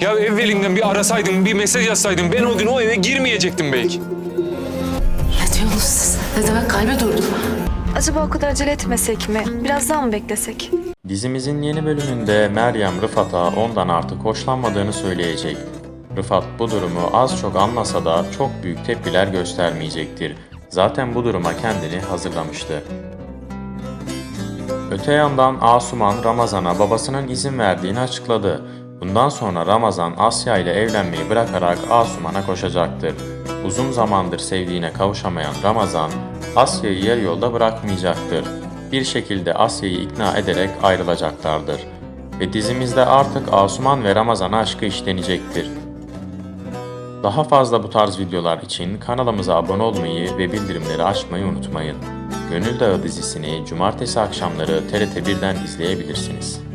Ya evvelinden bir arasaydın, bir mesaj yazsaydın ben o gün o eve girmeyecektim belki. Ne diyorsunuz siz? Ne demek kalbi durdu? Acaba o kadar acele etmesek mi? Biraz daha mı beklesek? Dizimizin yeni bölümünde Meryem Rıfat'a ondan artık hoşlanmadığını söyleyecek. Rıfat bu durumu az çok anlasa da çok büyük tepkiler göstermeyecektir. Zaten bu duruma kendini hazırlamıştı. Öte yandan Asuman Ramazan'a babasının izin verdiğini açıkladı. Bundan sonra Ramazan Asya ile evlenmeyi bırakarak Asuman'a koşacaktır. Uzun zamandır sevdiğine kavuşamayan Ramazan, Asya'yı yarı yolda bırakmayacaktır. Bir şekilde Asya'yı ikna ederek ayrılacaklardır. Ve dizimizde artık Asuman ve Ramazan aşkı işlenecektir. Daha fazla bu tarz videolar için kanalımıza abone olmayı ve bildirimleri açmayı unutmayın. Gönül Dağı dizisini cumartesi akşamları TRT 1'den izleyebilirsiniz.